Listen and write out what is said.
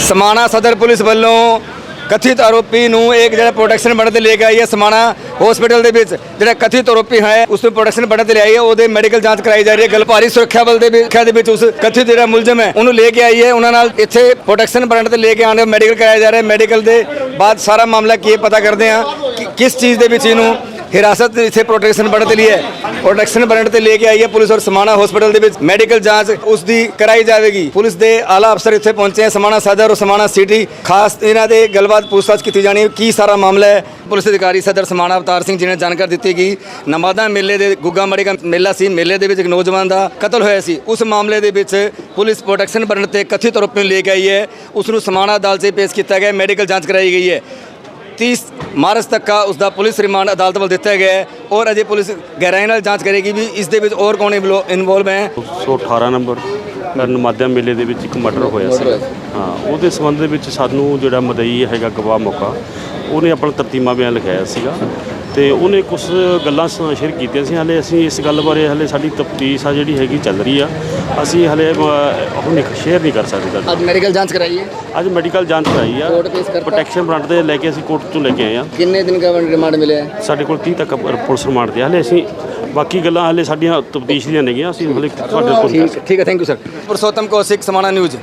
ਸਮਾਣਾ ਸਦਰ ਪੁਲਿਸ ਵੱਲੋਂ ਕਥਿਤ ਆਰੋਪੀ ਨੂੰ ਇੱਕ ਜਿਹੜਾ ਪ੍ਰੋਟੈਕਸ਼ਨ ਬਣ ਤੇ ਲੈ ਕੇ ਆਈ ਹੈ, ਸਮਾਣਾ ਹਸਪੀਟਲ ਦੇ ਵਿੱਚ ਜਿਹੜਾ ਕਥਿਤ ਆਰੋਪੀ ਹੈ, ਉਸ ਨੂੰ ਪ੍ਰੋਟੈਕਸ਼ਨ ਬਣ ਤੇ ਲਿਆਈ ਹੈ, ਉਹਦੇ ਮੈਡੀਕਲ ਜਾਂਚ ਕਰਾਈ ਜਾ ਰਹੀ ਹੈ, ਗਲਪਾਰੀ ਸੁਰੱਖਿਆ ਬਲ ਦੇ ਵਿੱਚ ਦੇ ਵਿੱਚ ਉਸ ਕਥਿਤ ਜਿਹੜਾ ਮੁਲਜ਼ਮ ਹੈ, ਉਹਨੂੰ ਲੈ ਕੇ ਆਈ ਹੈ, ਉਹਨਾਂ ਨਾਲ ਇੱਥੇ ਪ੍ਰੋਟੈਕਸ਼ਨ ਬਣ ਤੇ ਲੈ ਕੇ ਆਉਣ ਦਾ ਮੈਡੀਕਲ ਕਰਾਇਆ ਜਾ ਰਿਹਾ ਹੈ ਮੈਡੀਕਲ ਦੇ ਬਾਅਦ ਸਾਰਾ ਮਾਮਲਾ ਕੀ ਪਤਾ ਕਰਦੇ ਹਾਂ ਕਿ ਕਿਸ ਚੀਜ਼ ਦੇ ਵਿੱਚ ਇਹਨੂੰ ਹਿਰਾਸਤ ਵਿੱਚ ਇੱਥੇ ਪ੍ਰੋਟੈਕਸ਼ਨ ਬਣਨ ਤੇ ਲਈ ਹੈ ਪ੍ਰੋਟੈਕਸ਼ਨ ਬਣਨ ਤੇ ਲੈ ਕੇ ਆਈ ਹੈ ਪੁਲਿਸ ਔਰ ਸਮਾਣਾ ਹਸਪੀਟਲ ਦੇ ਵਿੱਚ ਮੈਡੀਕਲ ਜਾਂਚ ਉਸ ਦੀ ਕਰਾਈ ਜਾਵੇਗੀ ਪੁਲਿਸ ਦੇ ਆਲਾ ਅਫਸਰ ਇੱਥੇ ਪਹੁੰਚੇ ਹੈ ਸਮਾਣਾ ਸਦਰ ਔਰ ਸਮਾਣਾ ਸਿਟੀ ਖਾਸ ਇਹਨਾਂ ਦੇ ਗੱਲਬਾਤ ਪੁੱਛਤਾਛ ਕੀਤੀ ਜਾਣੀ ਹੈ ਕੀ ਸਾਰਾ ਮਾਮਲਾ ਹੈ ਪੁਲਿਸ ਅਧਿਕਾਰੀ ਸਦਰ ਸਮਾਣਾ ਅਵਤਾਰ ਸਿੰਘ ਜੀ ਨੇ ਜਾਣਕਾਰੀ ਦਿੱਤੀ ਕਿ ਨਮਾਦਾ ਮੇਲੇ ਦੇ ਗੁੱਗਾ ਮੜੀ ਦਾ ਮੇਲਾ ਸੀ ਮੇਲੇ ਦੇ ਵਿੱਚ ਇੱਕ ਨੌਜਵਾਨ ਦਾ ਕਤਲ ਹੋਇਆ ਸੀ ਉਸ ਮਾਮਲੇ ਦੇ ਵਿੱਚ ਪੁਲਿਸ ਪ੍ਰੋਟੈਕਸ਼ਨ ਬਣਨ ਤੇ ਕਥਿਤ ਆਰੋਪੀ ਨੂੰ ਲੈ ਕੇ ਆਈ ਹੈ ਉਸ ਨੂੰ ਸਮਾਣਾ ਅਦਾਲਤ 'ਚ ਪੇਸ਼ ਕੀਤਾ ਗਿਆ ਮੈਡੀਕਲ ਜਾਂਚ ਕਰਾਈ ਗਈ ਹੈ 30 ਮਾਰਚ ਤੱਕ ਦਾ ਉਸ ਦਾ ਪੁਲਿਸ ਰਿਮਾਂਡ ਅਦਾਲਤ ਵੱਲ ਦਿੱਤਾ ਗਿਆ ਹੈ ਔਰ ਅਜੇ ਪੁਲਿਸ ਗਹਿਰਾਈ ਨਾਲ ਜਾਂਚ ਕਰੇਗੀ ਵੀ ਇਸ ਦੇ ਵਿੱਚ ਹੋਰ ਕੌਣ ਇਨਵੋਲਵ ਹੈ। 118 ਨੰਬਰ ਨਮਾਦਿਆ ਮੇਲੇ ਦੇ ਵਿੱਚ ਇੱਕ ਮਰਡਰ ਹੋਇਆ ਸੀ। ਹਾਂ ਉਹਦੇ ਸੰਬੰਧ ਦੇ ਵਿੱਚ ਸਾਨੂੰ ਜਿਹੜਾ ਮਦਈ ਹੈਗਾ ਗਵਾਹ ਮੌਕਾ ਉਹਨੇ ਆਪਣਾ ਤਰਤੀਮਾ ਬਿਆਨ ਲਿਖਾਇਆ ਸੀਗਾ। ਤੇ ਉਹਨੇ ਕੁਝ ਗੱਲਾਂ ਸ਼ੇਅਰ ਕੀਤੀਆਂ ਸੀ। ਹਲੇ ਅਸੀਂ ਇਸ ਗੱਲ ਬਾਰੇ ਹਲੇ ਸਾਡੀ ਤਫਤੀਸ਼ ਆ ਜਿਹੜੀ ਹੈਗੀ ਚੱਲ ਰਹੀ ਆ। ਅਸੀਂ ਹਲੇ ਹੁਣ ਸ਼ੇਅਰ ਨਹੀਂ ਕਰ ਸਕਦੇ ਅੱਜ ਮੈਡੀਕਲ ਜਾਂਚ ਕਰਾਈ ਹੈ। ਅੱਜ ਮੈਡੀਕਲ ਜਾਂਚ ਕਰਾਈ ਆ? ਪ੍ਰੋਟੈਕਸ਼ਨ ਬ੍ਰਾਂਡ ਦੇ ਲੈ ਕੇ ਅਸੀਂ ਕੋਰਟ ਤੋਂ ਲੈ ਕੇ ਆਏ ਆ। ਕਿੰਨੇ ਦਿਨ ਦਾ ਰਿਮਾਂਡ ਮਿਲਿਆ ਹੈ? ਸਾਡੇ ਕੋਲ 30 ਤੱਕ ਪੁਲਿਸ ਰਿਮਾਂਡ ਤੇ। ਹਲੇ ਅਸੀਂ ਬਾਕੀ ਗੱਲਾਂ ਹਲੇ ਸਾਡੀਆਂ ਤਫਤੀਸ਼ ਦੀਆਂ ਨੇਗੀਆਂ। ਅਸੀਂ ਹਲੇ ਤੁਹਾਡੇ ਕੋਲ ਠੀਕ ਠੀਕ ਹੈ thank you sir Purushottam Kaushik Samana news